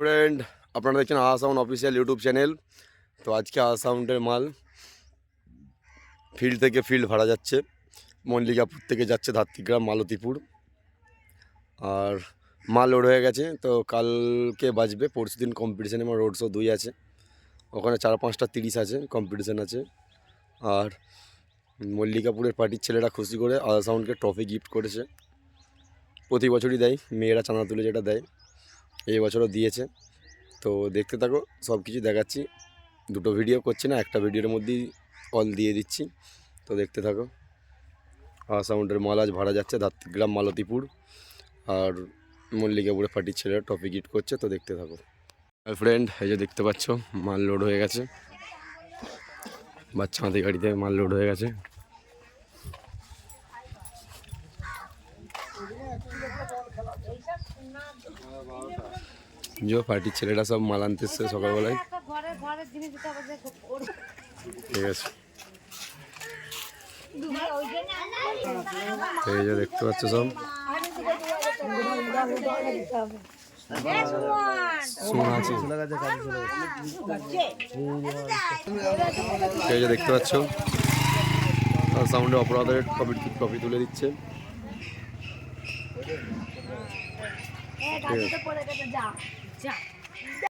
Friend আপনারা দেখছেন আহা সাউন্ড অফিসিয়াল ইউটিউব চ্যানেল। তো আজকে আহা সাউন্ডের মাল ফিল্ড থেকে ফিল্ড ভাড়া যাচ্ছে। মল্লিকাপুর থেকে যাচ্ছে ধাত্রিগ্রাম, মালতীপুর। আর মাল লোড হয়ে গেছে। তো কালকে বাজবে, পরশু দিন কম্পিটিশানে আমার রোড শো দুই আছে। ওখানে চার, পাঁচটা, তিরিশ আছে কম্পিটিশান আছে। আর মল্লিকাপুরের পার্টির ছেলেরা খুশি করে আদা সাউন্ডকে ট্রফি গিফট করেছে। প্রতি বছরই দেয়, মেয়েরা চাঁদা তুলে যেটা দেয়। এই বছরও দিয়েছে। তো দেখতে থাকো, সব কিছু দেখাচ্ছি। দুটো ভিডিও করছি না, একটা ভিডিওর মধ্যেই অল দিয়ে দিচ্ছি। তো দেখতে থাকো। আর সাউন্ডের মাল আজ ভাড়া যাচ্ছে ধাত্রিগ্রাম, মালতীপুর। আর মল্লিকাপুরে পার্টির ছেলেরা টপি গিট করছে, তো দেখতে থাকো। ফ্রেন্ড এই যে দেখতে পাচ্ছ, মাল লোড হয়ে গেছে। বাচ্চা হাতে গাড়িতে মাল লোড হয়ে গেছে। যে পার্টির ছেলেরা সব মাল আনতে এসছে সকালবেলায় ঠিক আছে এই যে দেখতে পাচ্ছ সব এই যে দেখতে পাচ্ছ সাউন্ডে অপরাধের কপি কপি তুলে দিচ্ছে যা। যা।